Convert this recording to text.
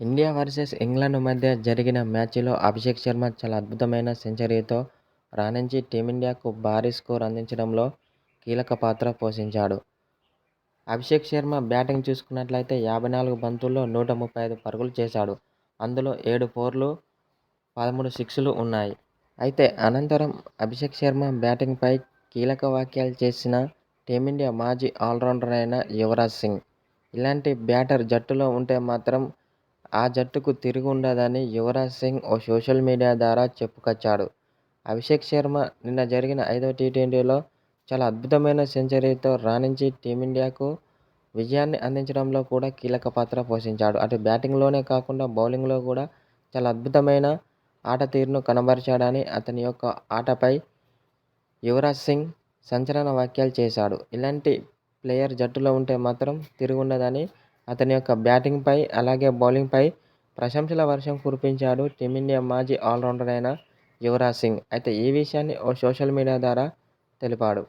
India versus England మధ్య జరిగిన మ్యాచ్లో అభిషేక్ శర్మ చాలా అద్భుతమైన సెంచరీతో రాణించి టీమిండియాకు భారీ స్కోర్ అందించడంలో కీలక పాత్ర పోషించాడు. అభిషేక్ శర్మ బ్యాటింగ్ చూసుకున్నట్లయితే యాభై నాలుగు బంతుల్లో నూట ముప్పై ఐదు పరుగులు చేశాడు. అందులో ఏడు ఫోర్లు, పదమూడు సిక్స్లు ఉన్నాయి. అయితే అనంతరం అభిషేక్ శర్మ బ్యాటింగ్పై కీలక వ్యాఖ్యలు చేసిన టీమిండియా మాజీ ఆల్రౌండర్ అయిన యువరాజ్ సింగ్. ఇలాంటి బ్యాటర్ జట్టులో ఉంటే మాత్రం ఆ జట్టుకు తిరుగుండదని యువరాజ్ సింగ్ ఓ సోషల్ మీడియా ద్వారా చెప్పుకొచ్చాడు. అభిషేక్ శర్మ నిన్న జరిగిన ఐదో టీ-ట్వంటీలో చాలా అద్భుతమైన సెంచరీతో రాణించి టీమిండియాకు విజయాన్ని అందించడంలో కూడా కీలక పాత్ర పోషించాడు. అటు బ్యాటింగ్లోనే కాకుండా బౌలింగ్లో కూడా చాలా అద్భుతమైన ఆటతీరును కనబరిచాడని అతని యొక్క ఆటపై యువరాజ్ సింగ్ సంచలన వ్యాఖ్యలు చేశాడు. ఇలాంటి ప్లేయర్ జట్టులో ఉంటే మాత్రం తిరుగుండదని అతని యొక్క బ్యాటింగ్పై అలాగే బౌలింగ్పై ప్రశంసల వర్షం కురిపించాడు టీమిండియా మాజీ ఆల్రౌండర్ అయిన యువరాజ్ సింగ్. అయితే ఈ విషయాన్ని ఓ సోషల్ మీడియా ద్వారా తెలిపాడు.